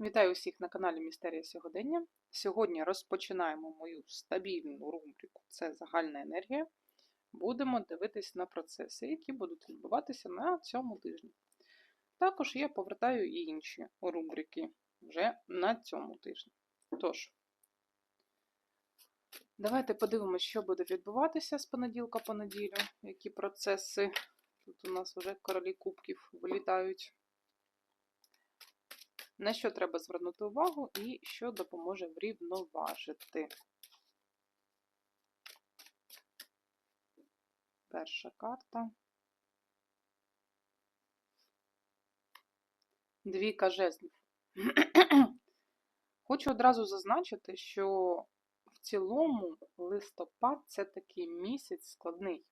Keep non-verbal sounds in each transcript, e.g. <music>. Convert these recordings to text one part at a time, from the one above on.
Вітаю усіх на каналі Містерія Сьогодення. Сьогодні розпочинаємо мою стабільну рубрику це загальна енергія. Будемо дивитись на процеси, які будуть відбуватися на цьому тижні. Також я повертаю і інші рубрики вже на цьому тижні. Тож, давайте подивимося, що буде відбуватися з понеділка по неділю, які процеси. Тут у нас вже королі кубків вилітають на що треба звернути увагу і що допоможе врівноважити. Перша карта. Двійка жезлів. <clears throat> Хочу одразу зазначити, що в цілому листопад це такий місяць складний,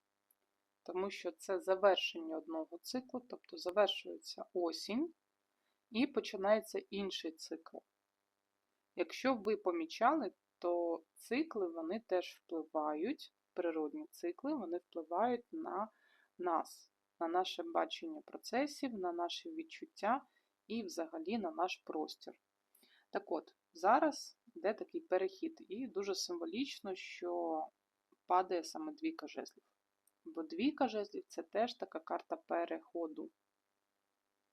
тому що це завершення одного циклу, тобто завершується осінь і починається інший цикл. Якщо ви помічали, то цикли вони теж впливають, природні цикли вони впливають на нас, на наше бачення процесів, на наші відчуття і взагалі на наш простір. Так от, зараз йде такий перехід, і дуже символічно, що падає саме двійка жезлів. Бо двійка жезлів це теж така карта переходу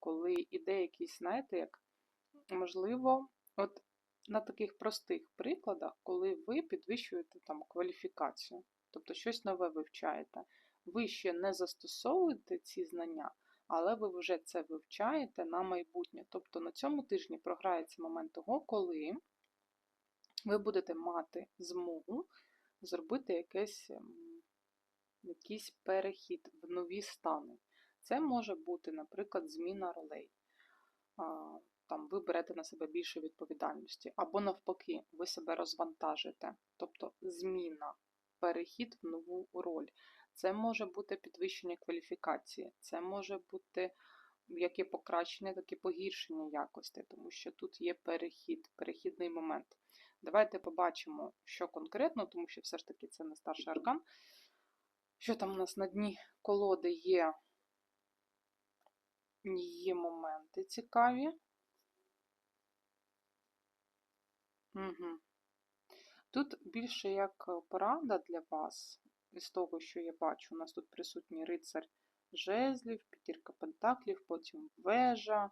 коли іде якийсь, знаєте, як, можливо, от на таких простих прикладах, коли ви підвищуєте там кваліфікацію, тобто щось нове вивчаєте, ви ще не застосовуєте ці знання, але ви вже це вивчаєте на майбутнє. Тобто на цьому тижні програється момент того, коли ви будете мати змогу зробити якийсь, якийсь перехід в нові стани. Це може бути, наприклад, зміна ролей. Там ви берете на себе більше відповідальності, або навпаки, ви себе розвантажите. Тобто зміна, перехід в нову роль. Це може бути підвищення кваліфікації, це може бути як і покращення, так і погіршення якості, тому що тут є перехід, перехідний момент. Давайте побачимо, що конкретно, тому що все ж таки це не старший аркан. Що там у нас на дні колоди є Є моменти цікаві. Угу. Тут більше як порада для вас, із того, що я бачу, у нас тут присутній рицар жезлів, п'ятірка пентаклів, потім вежа,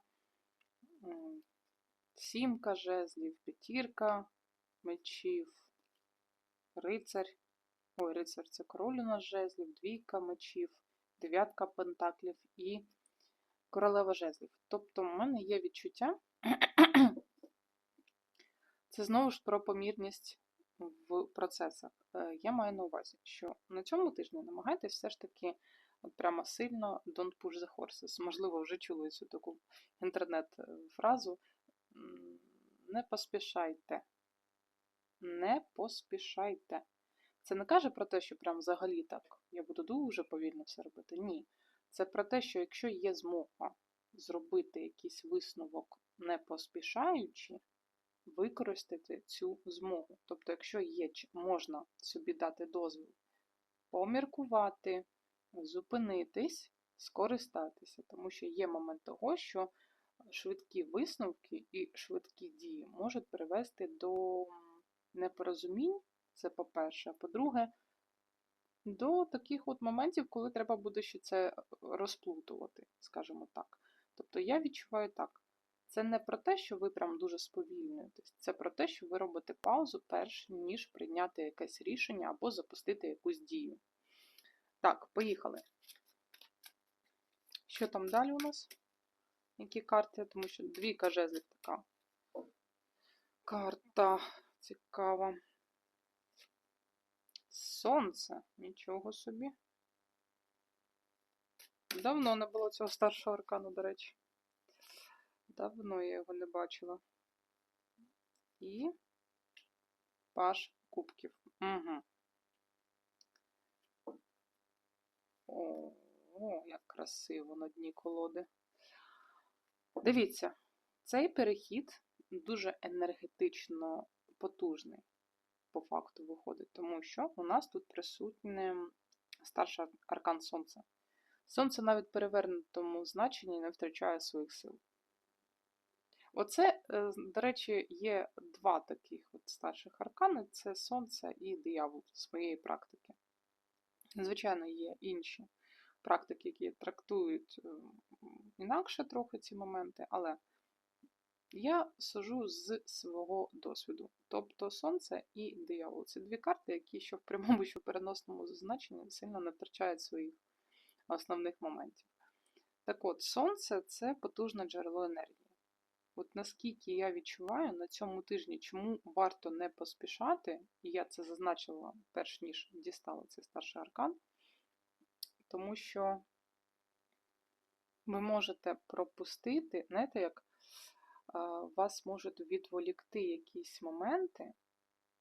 сімка жезлів, п'ятірка мечів, рицар. Ой, рицар це король у нас жезлів, двійка мечів, дев'ятка пентаклів і королева жезлів. Тобто, в мене є відчуття, це знову ж про помірність в процесах. Е, я маю на увазі, що на цьому тижні намагайтесь все ж таки от прямо сильно don't push the horses. Можливо, вже чули цю таку інтернет-фразу. Не поспішайте. Не поспішайте. Це не каже про те, що прям взагалі так, я буду дуже повільно все робити. Ні. Це про те, що якщо є змога зробити якийсь висновок не поспішаючи, використати цю змогу. Тобто, якщо є, можна собі дати дозвіл поміркувати, зупинитись, скористатися, тому що є момент того, що швидкі висновки і швидкі дії можуть привести до непорозумінь, це по-перше, а по-друге, до таких от моментів, коли треба буде ще це е, розплутувати, скажімо так. Тобто я відчуваю так. Це не про те, що ви прям дуже сповільнюєтесь, це про те, що ви робите паузу, перш ніж прийняти якесь рішення або запустити якусь дію. Так, поїхали. Що там далі у нас? Які карти? Тому що двійка жезлів така карта цікава. Сонце. Нічого собі. Давно не було цього старшого аркану, до речі. Давно я його не бачила. І паш кубків. Угу. О, о, як красиво на дні колоди. Дивіться, цей перехід дуже енергетично потужний по факту виходить, тому що у нас тут присутнє старший аркан Сонця. Сонце навіть перевернутому значенні не втрачає своїх сил. Оце, е, до речі, є два таких от старших аркани: це сонце і диявол з моєї практики. Звичайно, є інші практики, які трактують е, інакше трохи ці моменти, але я сужу з свого досвіду. Тобто сонце і диявол. Це дві карти, які що в прямому, <laughs> що в переносному значенні сильно не втрачають своїх основних моментів. Так от, сонце це потужне джерело енергії. От наскільки я відчуваю на цьому тижні, чому варто не поспішати, і я це зазначила перш ніж дістала цей старший аркан, тому що ви можете пропустити, знаєте, як вас можуть відволікти якісь моменти.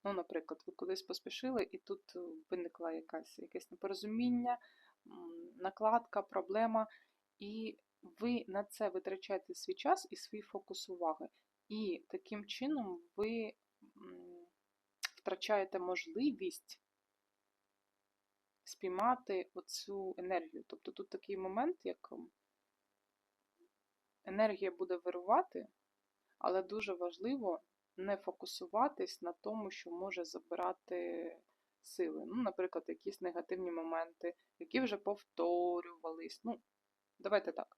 Ну, наприклад, ви кудись поспішили, і тут е, виникла якась, якесь непорозуміння, накладка, проблема, і ви на це витрачаєте свій час і свій фокус уваги. І таким чином ви втрачаєте можливість спіймати оцю енергію. Тобто тут такий момент, як енергія буде вирувати, але дуже важливо не фокусуватись на тому, що може забирати сили. Ну, наприклад, якісь негативні моменти, які вже повторювались. Ну, давайте так.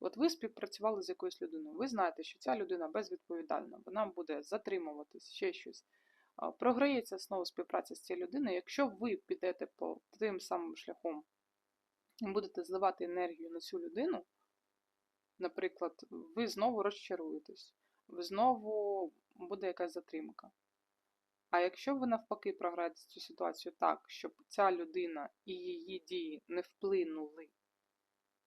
От ви співпрацювали з якоюсь людиною, ви знаєте, що ця людина безвідповідальна, вона буде затримуватись, ще щось. Програється знову співпраця з цією людиною. Якщо ви підете по тим самим шляхом і будете зливати енергію на цю людину, наприклад, ви знову розчаруєтесь, знову буде якась затримка. А якщо ви навпаки програєте цю ситуацію так, щоб ця людина і її дії не вплинули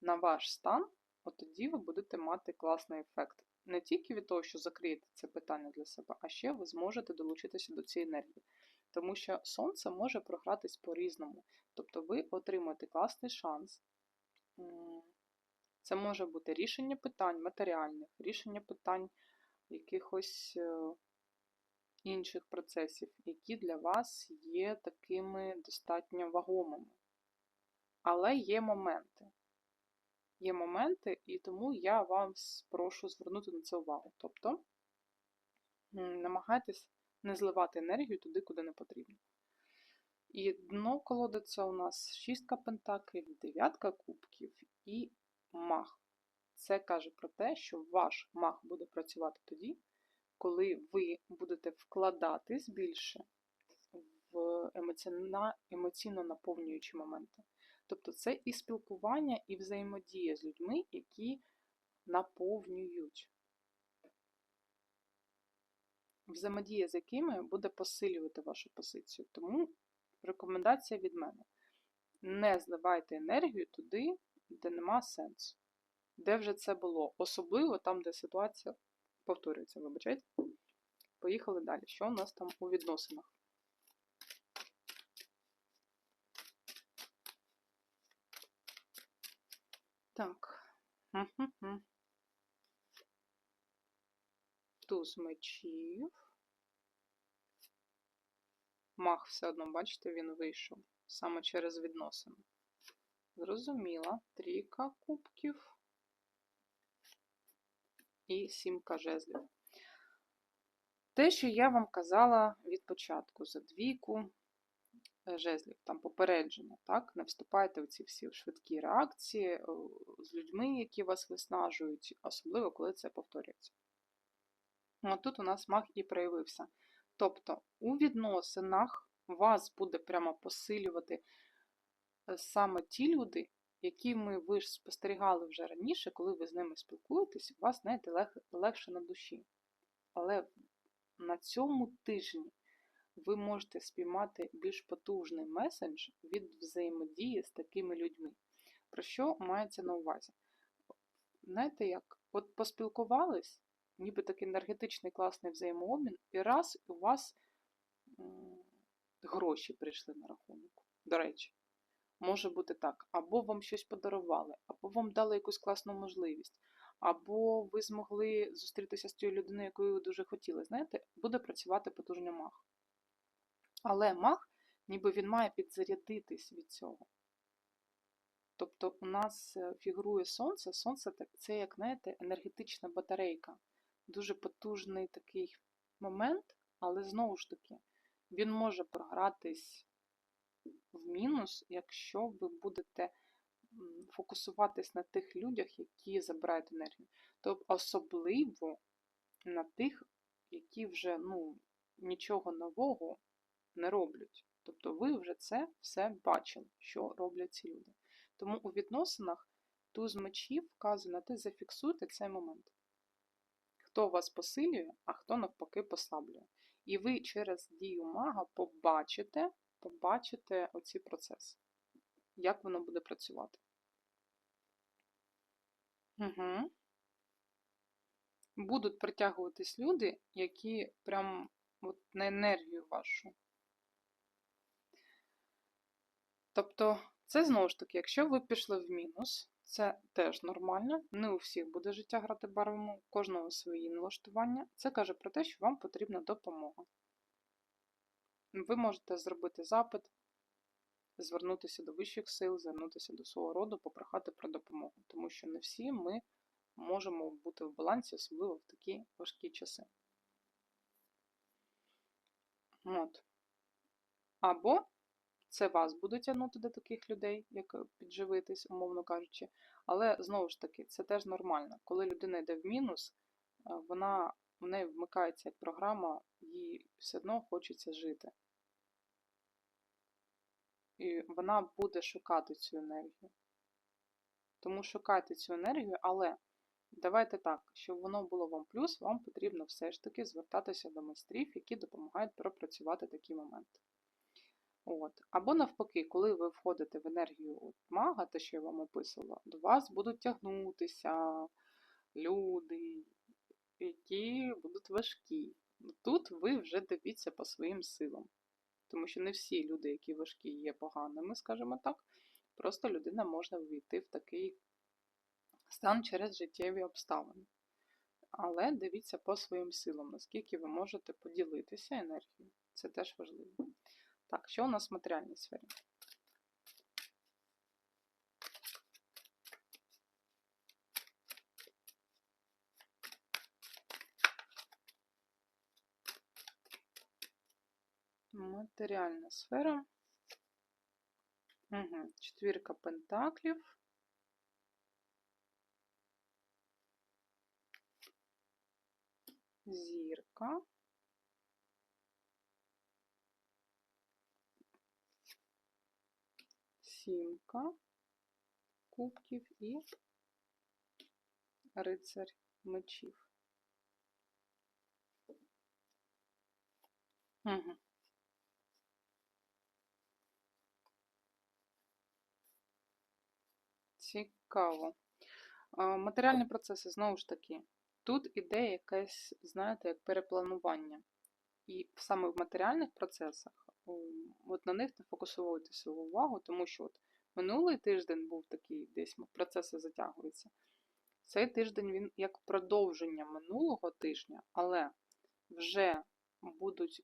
на ваш стан, от тоді ви будете мати класний ефект. Не тільки від того, що закриєте це питання для себе, а ще ви зможете долучитися до цієї енергії. Тому що сонце може програтись по-різному. Тобто ви отримаєте класний шанс. Це може бути рішення питань матеріальних, рішення питань якихось е, інших процесів, які для вас є такими достатньо вагомими. Але є моменти. Є моменти, і тому я вам прошу звернути на це увагу. Тобто намагайтесь не зливати енергію туди, куди не потрібно. І дно колоди це у нас шістка пентаклів, дев'ятка кубків і мах. Це каже про те, що ваш мах буде працювати тоді, коли ви будете вкладатись більше в емоційно наповнюючі моменти. Тобто це і спілкування, і взаємодія з людьми, які наповнюють. Взаємодія з якими буде посилювати вашу позицію. Тому рекомендація від мене: не зливайте енергію туди, де нема сенсу. Де вже це було? Особливо там, де ситуація повторюється, вибачайте. Поїхали далі. Що у нас там у відносинах? Так. Туз мечів. Мах все одно, бачите, він вийшов саме через відносини. Зрозуміла. Трійка кубків і сімка жезлів. Те, що я вам казала від початку за двійку е, жезлів, там попередження, так? Не вступайте в ці всі швидкі реакції е, з людьми, які вас виснажують, особливо коли це повторюється. Ну, От тут у нас мах і проявився. Тобто у відносинах вас буде прямо посилювати е, саме ті люди, якими ви ж спостерігали вже раніше, коли ви з ними спілкуєтесь, у вас, знаєте, лег, легше на душі. Але на цьому тижні ви можете спіймати більш потужний меседж від взаємодії з такими людьми. Про що мається на увазі? Знаєте як? От поспілкувались, ніби такий енергетичний класний взаємообмін, і раз у вас гроші прийшли на рахунок. До речі, може бути так: або вам щось подарували, або вам дали якусь класну можливість, або ви змогли зустрітися з тією людиною, якою ви дуже хотіли. Знаєте, буде працювати потужний мах. Але мах, ніби він має підзарядитись від цього. Тобто у нас е, фігурує сонце, сонце це, як знаєте, енергетична батарейка. дуже потужний такий момент, але знову ж таки, він може програтись в мінус, якщо ви будете фокусуватись на тих людях, які забирають енергію. Тобто особливо на тих, які вже ну, нічого нового не роблять. Тобто ви вже це все бачили, що роблять ці люди. Тому у відносинах туз мечів вказує на те, зафіксуйте цей момент. Хто вас посилює, а хто навпаки послаблює. І ви через дію мага побачите, побачите оці процеси, як воно буде працювати. Угу. Будуть притягуватись люди, які прям от на енергію вашу. Тобто, це знову ж таки, якщо ви пішли в мінус, це теж нормально. Не у всіх буде життя грати барвами, у кожного свої налаштування. Це каже про те, що вам потрібна допомога. Ви можете зробити запит, звернутися до вищих сил, звернутися до свого роду, попрохати про допомогу, тому що не всі ми можемо бути в балансі, особливо в такі важкі часи. От. Або це вас буде тягнути до таких людей, як підживитись, умовно кажучи. Але знову ж таки, це теж нормально. Коли людина йде в мінус, вона в неї вмикається як програма, їй все одно хочеться жити. І вона буде шукати цю енергію. Тому шукайте цю енергію, але давайте так, щоб воно було вам плюс, вам потрібно все ж таки звертатися до майстрів, які допомагають пропрацювати такі моменти. От. Або навпаки, коли ви входите в енергію от мага, те, що я вам описувала, до вас будуть тягнутися люди, які будуть важкі. Тут ви вже дивіться по своїм силам. Тому що не всі люди, які важкі, є поганими, скажімо так. Просто людина може ввійти в такий стан через життєві обставини. Але дивіться по своїм силам, наскільки ви можете поділитися енергією. Це теж важливо. Так, що у нас в матеріальній сфері? Матеріальна сфера. Угу. Четвірка пентаклів. Зірка. Сімка кубків і рицарь мечів. Угу. Цікаво. Матеріальні процеси, знову ж таки, тут іде якесь, знаєте, як перепланування. І саме в матеріальних процесах, от на них не фокусуйте свою увагу, тому що от минулий тиждень був такий, десь процеси затягуються. Цей тиждень він як продовження минулого тижня, але вже будуть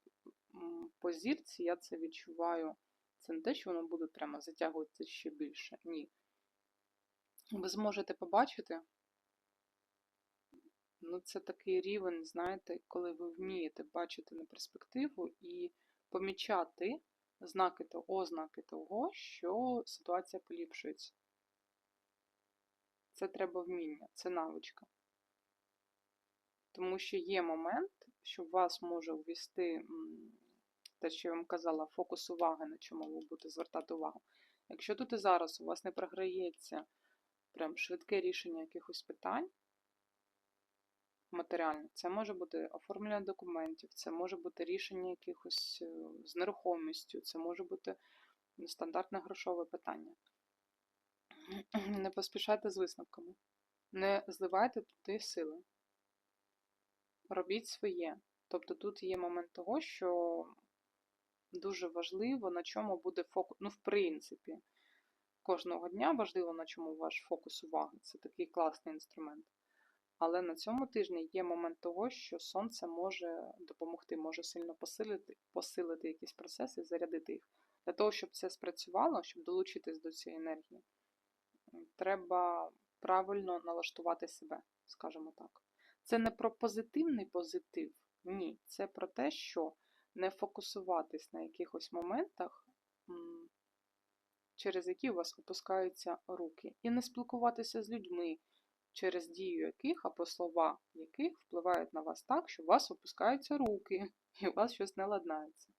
по зірці, я це відчуваю. Це не те, що воно буде прямо затягуватися ще більше. Ні ви зможете побачити, ну, це такий рівень, знаєте, коли ви вмієте бачити на перспективу і помічати знаки та ознаки того, що ситуація поліпшується. Це треба вміння, це навичка. Тому що є момент, що вас може ввести, те, що я вам казала, фокус уваги, на чому ви будете звертати увагу. Якщо тут і зараз у вас не програється прям швидке рішення якихось питань матеріальних. Це може бути оформлення документів, це може бути рішення якихось е, з нерухомістю, це може бути стандартне грошове питання. <clears throat> Не поспішайте з висновками. Не зливайте туди сили. Робіть своє. Тобто тут є момент того, що дуже важливо, на чому буде фокус. Ну, в принципі, кожного дня важливо, на чому ваш фокус уваги. Це такий класний інструмент. Але на цьому тижні є момент того, що сонце може допомогти, може сильно посилити, посилити якісь процеси, зарядити їх. Для того, щоб це спрацювало, щоб долучитись до цієї енергії, треба правильно налаштувати себе, скажімо так. Це не про позитивний позитив. Ні. Це про те, що не фокусуватись на якихось моментах, через які у вас опускаються руки, і не спілкуватися з людьми, через дію яких або слова яких впливають на вас так, що у вас опускаються руки, <laughs> і у вас щось не ладнається.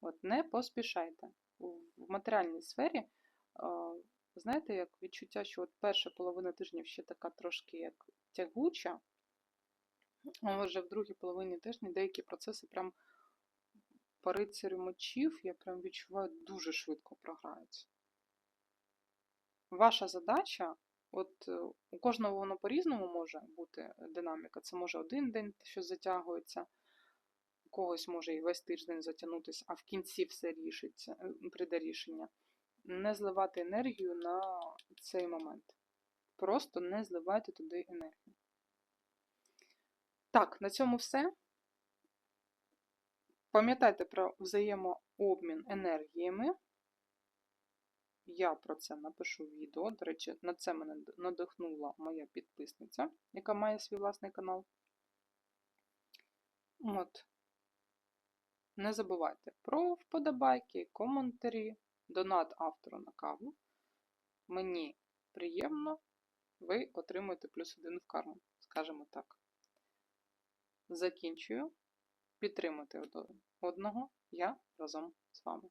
От не поспішайте. В матеріальній сфері, знаєте, як відчуття, що от перша половина тижня ще така трошки як тягуча, а вже в другій половині тижня деякі процеси прям по рицарю мечів, я прям відчуваю, дуже швидко програються. Ваша задача, от е, у кожного воно по-різному може бути е, динаміка. Це може один день щось затягується, у когось може і весь тиждень затягнутися, а в кінці все рішиться, е, прийде рішення. Не зливати енергію на цей момент. Просто не зливайте туди енергію. Так, на цьому все. Пам'ятайте про взаємообмін енергіями. Я про це напишу відео. До речі, на це мене надихнула моя підписниця, яка має свій власний канал. От. Не забувайте про вподобайки, коментарі, донат автору на каву. Мені приємно, ви отримуєте плюс один в карму, скажімо так. Закінчую. Підтримуйте один одного. Я разом з вами.